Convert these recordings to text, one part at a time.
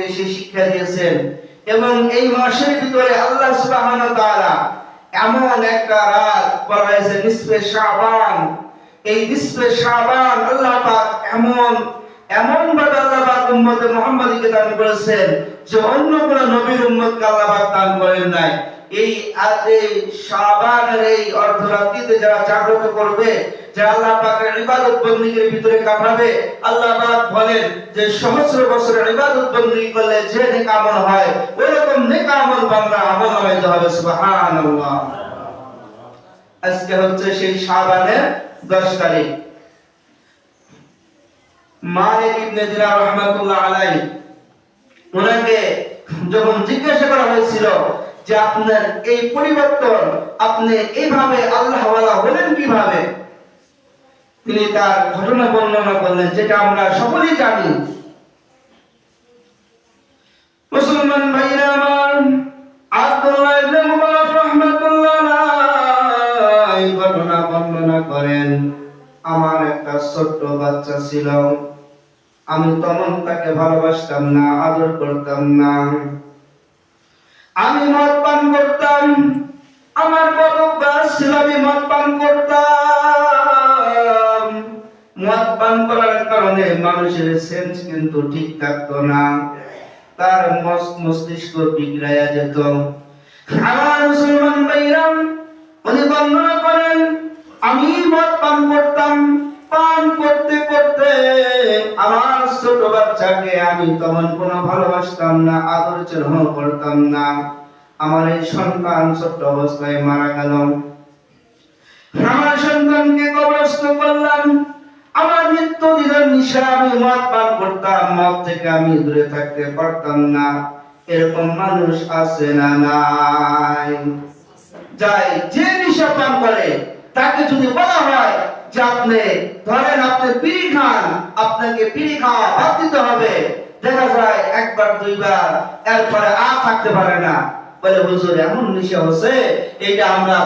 আমাদেরকে সেই শিক্ষা দিয়েছেন। এবং এই মাসের ভিতরে আল্লাহ সুবহানাহু ওয়া তাআলা এমন একটা রাত বলা নিসফে শাবান। এই নিসফে শাবান আল্লাহ পাক এমন এমন ভাবে আল্লাহ পাক উম্মতে মুহাম্মাদীকে দান করেছেন যে অন্য কোন নবীর উম্মতকে আল্লাহ পাক দান করেন নাই। এই এই শাবানের এই অর্ধরাত্রিতে যারা জাগ্রত করবে যে আল্লাহ পাকের ইবাদত বন্দিগির ভিতরে কাটাবে আল্লাহ পাক বলেন যে সহস্র বছরের ইবাদত বন্দি করলে যে নেক আমল হয়, ওইরকম নেক আমল বান্দা আমল নামাইতে হবে, সুবহানাল্লাহ। আজকে হচ্ছে সেই শাবানের 10 তারিখ। মালিক ইবনে দিনার রাহমাতুল্লাহ আলাইহি, ওনাকে যখন জিজ্ঞাসা করা হয়েছিল যে আপনার এই পরিবর্তন আপনি এইভাবে আল্লাহ হলেন কীভাবে? তিনি তার ঘটনা বর্ণনা করলেন, যেটা আমরা সকলেই জানি। মুসলমান ভাইরা আমার আমার একটা ছোট্ট বাচ্চা ছিল। আমি তখন তাকে ভালোবাসতাম না, আদর করতাম না। আমি মদ পান করতাম, আমার কত অভ্যাস ছিল আমি মদ পান করতাম। মদ পান করার কারণে মানুষের সেন্স কিন্তু ঠিক থাকতো না। তার মস- মস্তিষ্ক বিগড়াইয়া যেত। আমার মুসলমান ভাইরাম উনি বর্ণনা করেন, আমি মদ পান করতাম পান করতে করতে আমার ছোট বাচ্চাকে আমি তখন কোনো ভালোবাসতাম না আদর চেরহ করতাম না। আমার এই সন্তান ছোট্ট অবস্থায় মারা গেল। আমার সন্তানকে কবরস্থ করলাম। আমার মৃত্যু দিনের নিশা আমি মদ পান করতাম মদ থেকে আমি দূরে থাকতে পারতাম না। এরকম মানুষ আছে না নাই। যাই, যে নিশা পান করে, তাকে যদি বলা হয় আপনি, ধরেন আপনি খান, আপনাকে খাওয়া হবে। দেখা যায় একবার, দুইবার, এরপরে থাকতে পারে না। বলে, হুজুর, এমন নিশা হচ্ছে এটা আমরা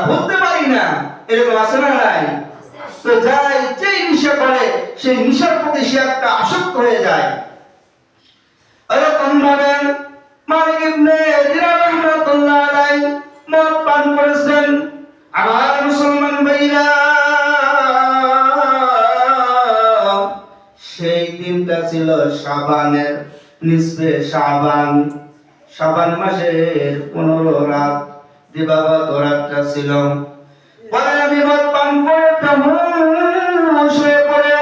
পারি না। এরকম আছে না নাই? তো যেই নিশা করে, সেই নিশার প্রতি সে একটা আসক্ত হয়ে যায়। এরকম মালিক ইবনে রাহমাতুল্লাহ মদ পান করেছেন। আমার মুসলমান ভাইরা দিনটা ছিল শাবানের, নিসবে শাবান। শাবান মাসের পনেরো রাত, দিবাগত রাতটা ছিল। পরে আমি পান করে হয়ে পড়ে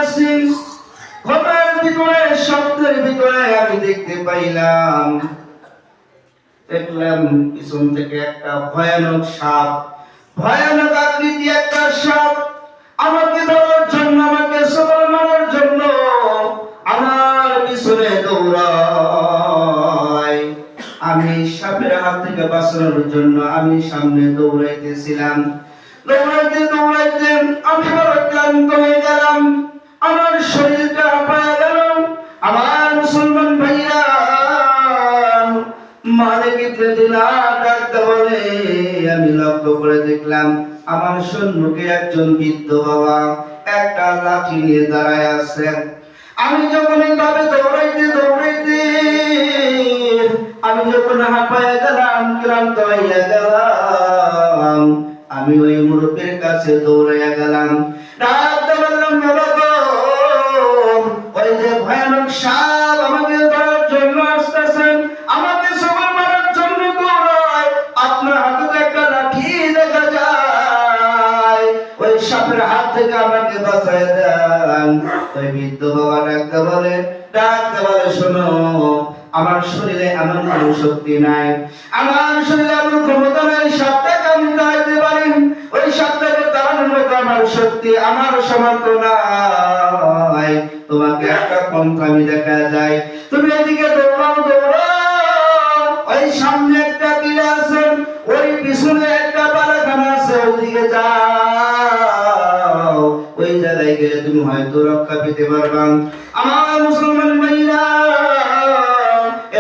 ঘরের ভিতরে শব্দের ভিতরে আমি দেখতে পাইলাম। দেখলাম পিছন থেকে একটা ভয়ানক সাপ। ভয়ানক আকৃতি একটা সাপ। আমাকে ধরার জন্য, আমাকে সবার মারার জন্য থেকে বাঁচানোর জন্য আমি সামনে দৌড়াইতেছিলাম। দৌড়াইতে দৌড়াইতে আমি ক্লান্ত হয়ে গেলাম। আমার শরীরটা হাঁপায় গেল। আমার মুসলমান ভাইয়া আমি লক্ষ্য করে দেখলাম, আমার সম্মুখে একজন বৃদ্ধ বাবা একটা লাঠি নিয়ে দাঁড়ায় আছে। আমি যখন দৌড়াইতে দৌড়াইতে আমি যখন হাঁপায় গেলাম, ক্লান্ত হইয়া গেলাম। আমি ওই মুরব্বের কাছে দৌড়াইয়া গেলাম। ডাকতে বললাম ওই যে ভয়ানক ধরার জন্য আসতেছেন সবার মারার জন্য দৌড়ায়। আপনার হাতে একটা লাঠি দেখা যায়। ওই সাপের হাত থেকে আমাকে বাঁচায় দেন। ওই বৃদ্ধ বাবা ডাকতে বলে ডাকতে বলে, শোনো আমার শরীরে এমন কোনো শক্তি নাই। আমার শরীরে এমন ক্ষমতা নাই সাপটাকে আমি তাড়াইতে পারি ওই সাপটাকে তাড়ানোর মতো আমার শক্তি, আমার সামর্থ্য নাই। তোমাকে একটা পন্থা আমি দেখা যায়। তুমি এদিকে দৌড়াও দৌড়াও। ওই সামনে একটা কিলা আছে, ওই পিছনে একটা বালাখানা আছে, ওইদিকে যাও। ওই জায়গায় গেলে তুমি হয়তো রক্ষা পেতে পারবা। আমার মুসলমান ভাইরা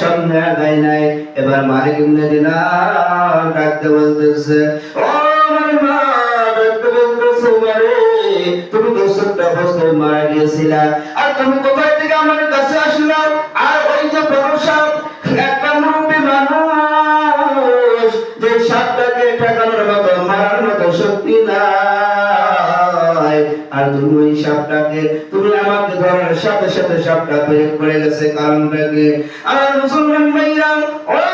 সামনে আগায় নাই। এবার মালিক ইবনে দিনার ডাকতে বলতেছে বলতেছে তুমি তো অবস্থায় মারা গিয়েছিলা। আর তুমি কোথায় থেকে আমার কাছে আসলাম সাপটাকে তুমি আমাকে ধরার সাথে সাথে সাপটা বের করে গেছে কারণটাকে আমার মুসলমান ভাইরা ওই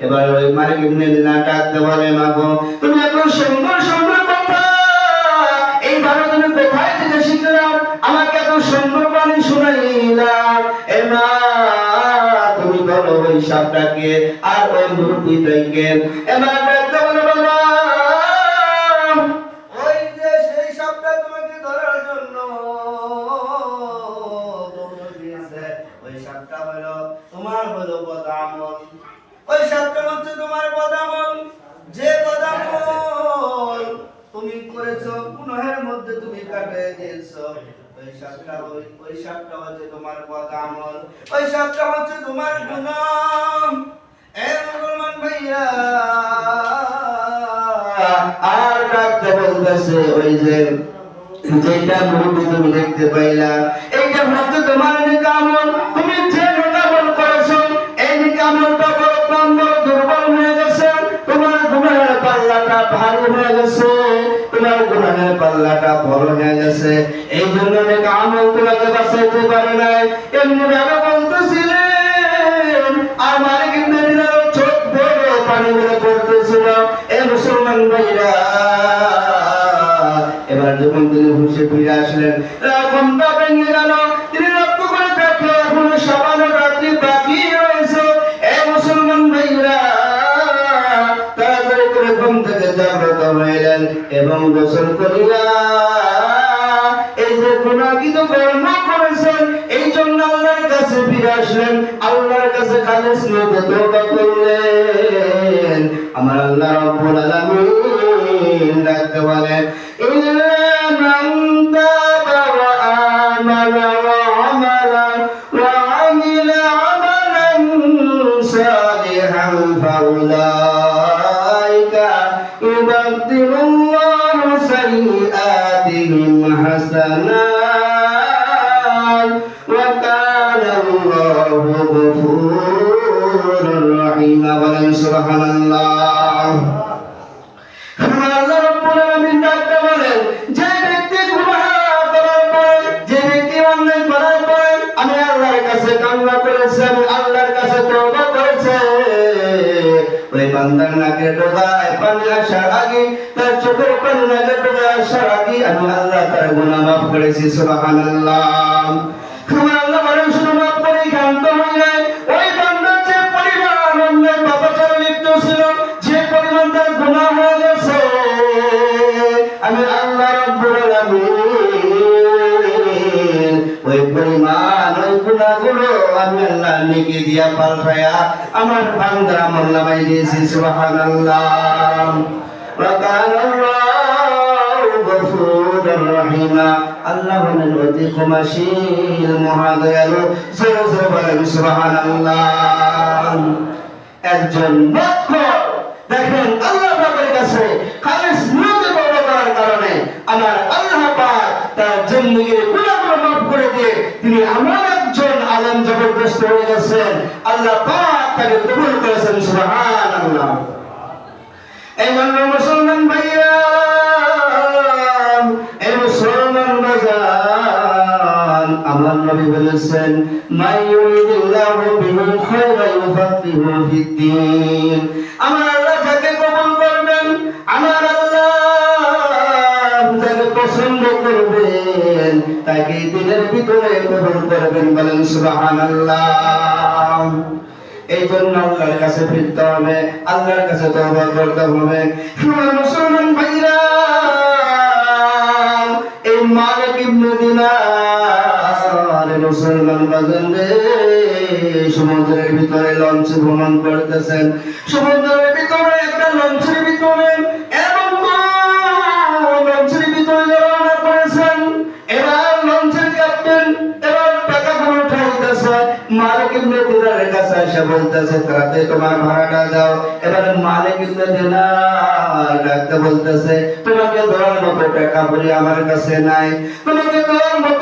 এবার ওই মালিক ইবনে দিনা ডাকতে বলে মাগো তুমি এত সুন্দর সুন্দর কথা ভালো তুমি কোথায় থেকে শিখলাম? আমাকে এত সুন্দর বাণী শুনাইলাম এ মা, তুমি বলো ওই সাপটাকে আর ওই মুরগিটাকে এবার তোমার মুসলমান ভাইয়া বলতেছে ওই যে যেটা তুমি দেখতে পাইলা এইটা হচ্ছে তোমার তুমি গেছে। এই জন্য নিকামল তোমাকে বাঁচাইতে পারে নাই। এমনি ভাবে বলতেছিলেন আর মালিক মুসলমান ভাইরা, এবার তিনি হুঁশে সামান্য রাত্রি বাকি রয়েছে। এ মুসলমান ভাইরা, তাড়াতাড়ি করে ঘুম থেকে জাগ্রত হইলেন এবং গোসল করিয়া এই গুণাকিত কর্ম করেছেন এই জন্য আল্লাহর কাছে ফিরে আসলেন। আল্লাহর কাছে খালেস নিয়ে করলেন। আমার আল্লাহ রব্বুল আলামিন ডাকতে বলেন ইল্লা বান্দার নাকের ডগায় পানি আসার আগে, তার চোখের পানি নাকের ডগায় আসার আগে আমি আল্লাহ তার গুনাহ মাফ করেছি, সুবহানাল্লাহ। আমার দিয়েছি একজন দেখেন আল্লাহ কারণে আমার আল্লাহ তার জিন্দেগির মাফ করে দিয়ে তিনি আমার আলেম জবরদস্ত হয়ে গেছেন। আল্লাহ পাক তাকে কবুল করেছেন, সুবহানাল্লাহ। এই জন্য মুসলমান ভাইয়া এই মুসলমান বাজান আমার নবী বলেছেন মাই ইউরিদিল্লাহু খায়রা ইউফাক্কিহু ফিদ্দীন আমার আল্লাহ যাকে কবুল করবেন, আমার করবেন, তাকে দিনের ভিতরে কবুল করবেন বলেন, সুবহানাল্লাহ। এই জন্য আল্লাহর কাছে ফিরতে হবে, আল্লাহর কাছে তওবা করতে হবে। আমার মুসলমান ভাইরা, এই মালিক ইবনে দিনার মুসলমান বাজান সমুদ্রের ভিতরে লঞ্চে ভ্রমণ করতেছেন। সমুদ্রের ভিতরে একটা লঞ্চের ভিতরে বলতেছে তারাতে তোমার ভাড়াটা দাও এবার মালিক ইবনে দিনার ডাকতে বলতেছে তোমাকে দেওয়ার মতো টাকা পয়সা আমার কাছে নাই তোমাকে দেওয়ার মতো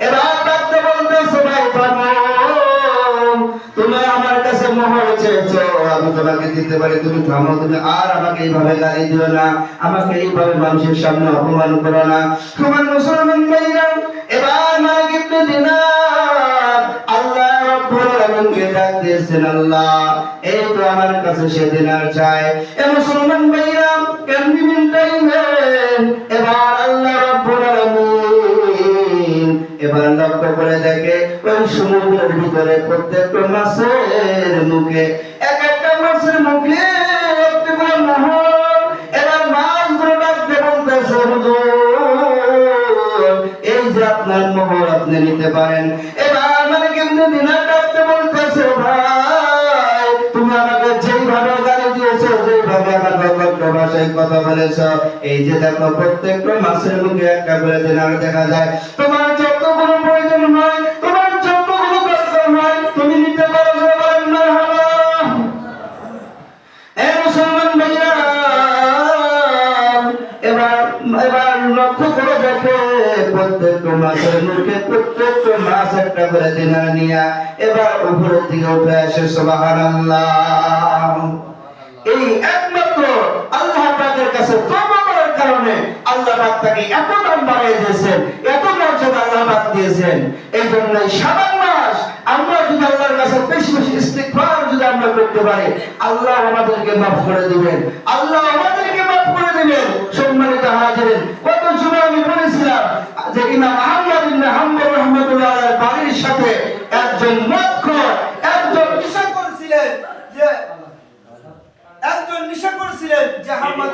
তোমাকে দিতে পারি, তুমি থামো, তুমি আর আমাকে এইভাবে গালি দিও না। আমাকে এইভাবে মানুষের সামনে অপমান করো না। তোমার মুসলমান ভাইরা, এবার মালিক ইবনে দিনার আল্লাহ এবার লক্ষ্য করে দেখে, ওই সমুদ্রের ভিতরে প্রত্যেকটা মাছের মুখে এক মাছের মুখে একটি করে মোহর এবার মাছগুলো ডাকতে বলতেছে এই যে আপনার মোহর আপনি নিতে পারেন। এবার মানে কেমনি দিনার ডাকতে বলতেছে, ভাই, তুমি আমাকে যেইভাবে গালি দিয়েছ, যেইভাবে আমার বক্তব্য ভাষায় কথা বলেছ, এই যে দেখো, প্রত্যেকটা মাছের মুখে একটা করে দিনার দেখা যায় তোমার দেখে প্রত্যেকটা মাছের প্রত্যেকটা মাছ একটা করে দিনা নিয়া। এবার উপরের দিকে উঠে আসে, সুবহানাল্লাহ। এই একমাত্র আল্লাহ কাছে কারণে আল্লাহ পাক তাকে এত দাম বাড়িয়ে দিয়েছেন, এত মর্যাদা আল্লাহ পাক দিয়েছেন। এই জন্য শাবান মাস, আমরা যদি আল্লাহর কাছে বেশি বেশি ইস্তিগফার যদি আমরা করতে পারি, আল্লাহ আমাদেরকে মাফ করে দিবেন। আল্লাহ আমাদেরকে মাফ করে দিবেন। সম্মানিত হাজিরিন, গত জুমা আমি বলেছিলাম যে ইমাম আহমদ ইবনে হাম্বল রাহমাতুল্লাহ বাড়ির সাথে একজন মদখোর, একজন নেশা করেছিলেন যে একজন নেশা করেছিলেন যে হাম্মাদ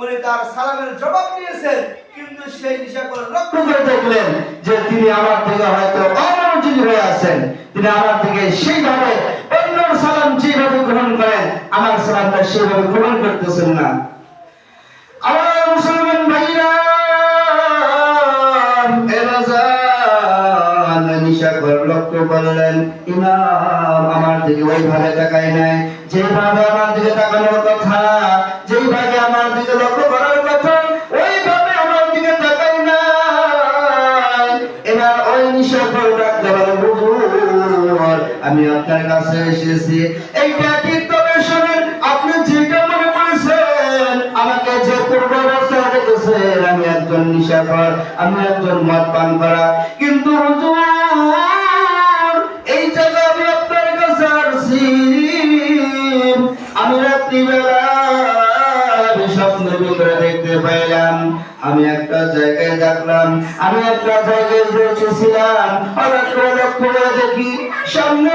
উনি তার সালামের জবাব দিয়েছেন, কিন্তু সেই নিশাকর লক্ষ্য করে দেখলেন যে তিনি আমার থেকে হয়তো অমনোযোগী হয়ে আছেন। তিনি আমার থেকে সেইভাবে অন্য সালাম যেভাবে গ্রহণ করেন, আমার সালামটা সেইভাবে গ্রহণ করতেছেন না। আমার মুসলমান ভাইরা করলেন, ইমাম আমার দিকে ওইভাবে তাকায় নাই, যেভাবে আমার দিকে তাকানোর কথা আপনার কাছে এসেছি। এইটা আপনি যেটা মনে করেছেন, আমাকে যে পূর্ব দেখেছেন আমি আর নেশাখর আমি একজন মদ পান করা। কিন্তু এই জায়গা আমি কাছে আসছি। আমি রাত্রিবেলা স্বপ্নের ভিতরে দেখতে পাইলাম। আমি একটা জায়গায় দেখলাম, আমি একটা জায়গায় বসেছিলাম। হঠাৎ করে দেখি, সামনে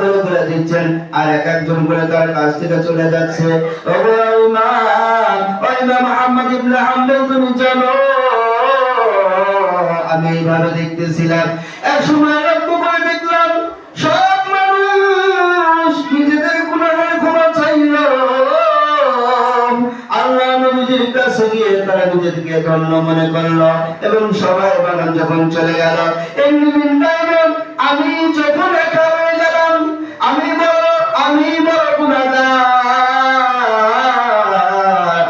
করে করে দিচ্ছেন, আর এক একজন করে তার কাছ থেকে চলে যাচ্ছে। আমি এইভাবে দেখতেছিলাম। এক সময় লক্ষ্য করে দেখলাম, সব মানুষ নিজেদের ক্ষমা চাইল। আল্লাহ নবীজির কাছে গিয়ে তারা নিজেদেরকে ধন্য মনে করল, এবং সবাই বাগান যখন চলে গেল আমি যখন একা আমি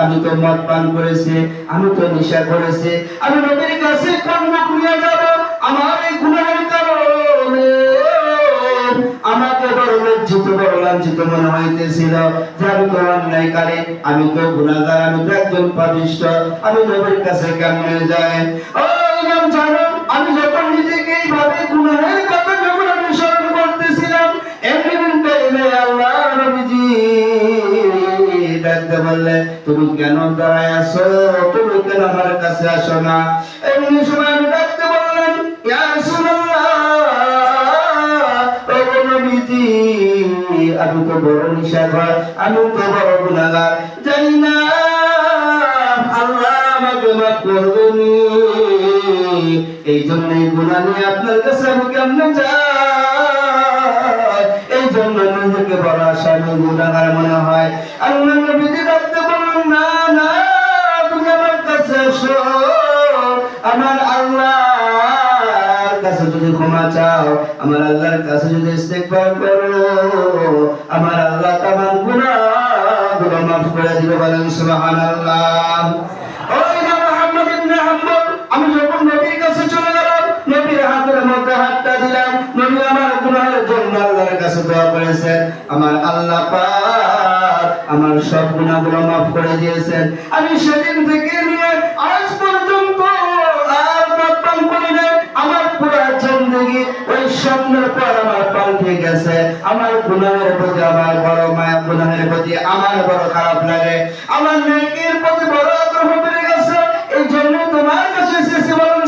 আমি তো মদ পান করেছি, আমি তো নেশা করেছি। আমি কাছে যাব, আমার এই কারণে। আমাকে বড় লজ্জিত, বড় লাঞ্ছিত মনে হইতেছিল। আমি আমি তো গুণাগার, আমি তো একজন পাপিষ্ট। আমি নবীর কাছে কেমনে যাই। ও জানো, আমি যখন নিজেকে এইভাবে গুণের বললে, তুমি কেন দাঁড়ায় আসো তুমি কেন আমার কাছে আসো না? এমনি সময় আমি ডাকতে বললাম আমি তো বড় নিশাখর আমি তো বড় গুনাহগার। জানি না, আল্লাহ আমাকে মাফ করবেনি এই জন্য এই গুনাহ নিয়ে আপনার কাছে আমি কেমনে যাই? নিজেকে বড় আসামি গুনাহগার মনে হয়। আল্লাহ নবীজি ডাকতে বলুন না না, তুমি আমার কাছে আমার আল্লাহ আমি যখন নবীর কাছে চলে গেলাম, নবীর হাতের মধ্যে হাতটা দিলাম নবী আমার গুনাহের জন্য আল্লাহর কাছে দোয়া করেছেন, আমার আল্লাহ আমার সব গুনাহগুলো মাফ করে দিয়েছেন। আমি সেদিন থেকে নিয়ে আজ পর্যন্ত আমার খারাপ আমার প্রতি আগ্রহ গেছে। এই জন্য তোমার কাছে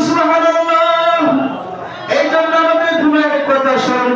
সুবহানাল্লাহ এই জন্য আমাদের গুনাহের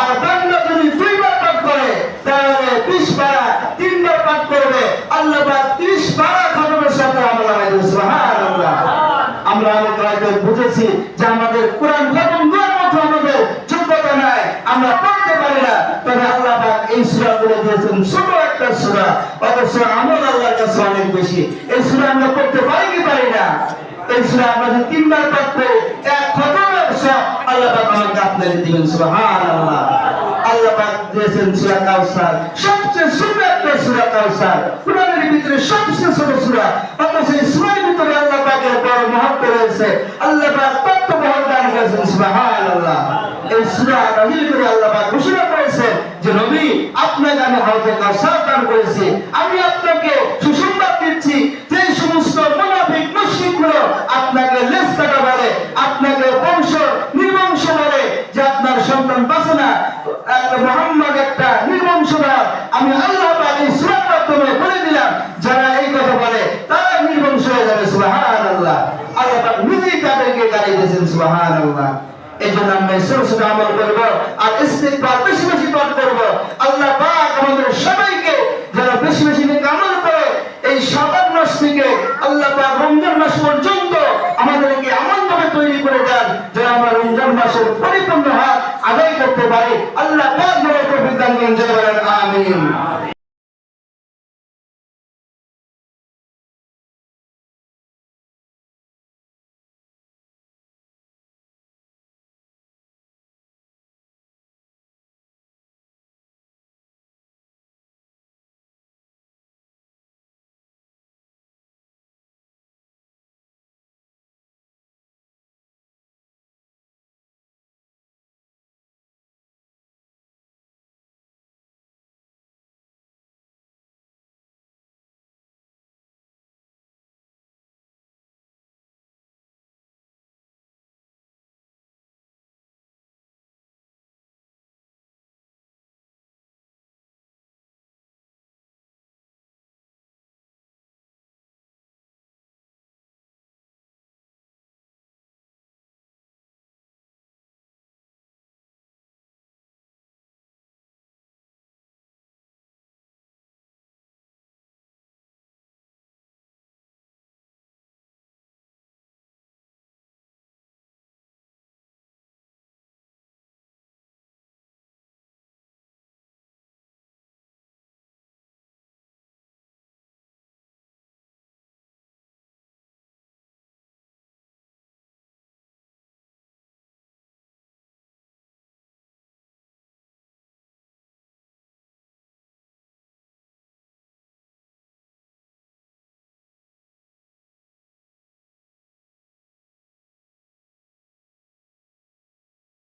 আর যদি দুইবার পাঠ করে, তাহলে 20 পারা তিনবার পাঠ করবে। আল্লাহ পাক 30 পারা খতমের সাথে আমরা অনেক বুঝেছি যে আমাদের কোরআন খতম মতো আমাদের যোগ্যতা নাই, আমরা পড়তে পারি না। তবে আল্লাহ দিয়েছেন ছোট একটা অথচ আমল আল্লাহর কাছে অনেক বেশি। এই আমরা পড়তে পারি কি পারি না? এই আমরা তিনবার পাঠ এক খতমের সব আল্লাহ পাক আমাকে আপনাকে দিবেন, সুবহানাল্লাহ। আল্লাহ পাক দিয়েছেন সূরা কাউসার সবচেয়ে একটা সূরা কাউসার কোরআনের ভিতরে সবচেয়ে ছোট সূরা, অথচ এই সূরার ভিতরে আল্লাহ পাকের বড় মহত্ব রয়েছে। আল্লাহ পাক তত্ত্ব দান করেছেন, সুবহানাল্লাহ। এই সূরা করে আল্লাহ পাক ঘোষণা যে, নবী আমি হাউজে কাউসার দান করেছি। আমি আপনাকে সুসংবাদ দিচ্ছি যে সমস্ত মুনাফিক আপনাকে আপনাকে বংশ নির্বংশ বলে যে আপনার সন্তান বাঁচে না। মোহাম্মদ একটা নির্বংশ আমি আল্লাহ পাকে সুরার মাধ্যমে বলে দিলাম, যারা এই কথা বলে, তারা নির্বংশ হয়ে যাবে সুবাহান আল্লাহ আল্লাহ পাক নিজেই তাদেরকে গাড়ি দিয়েছেন সুবাহান আল্লাহ এই জন্য আমি ছোট ছোট আমল করব আর ইস্তেকবার বেশি বেশি পাঠ করব। আল্লাহ পাক আমাদের সবাইকে যারা বেশি বেশি আমল করে, এই সাবান মাস থেকে আল্লাহ পাক রমজান মাস পর্যন্ত পারে আল্লাহ পাক আমাদের তৌফিক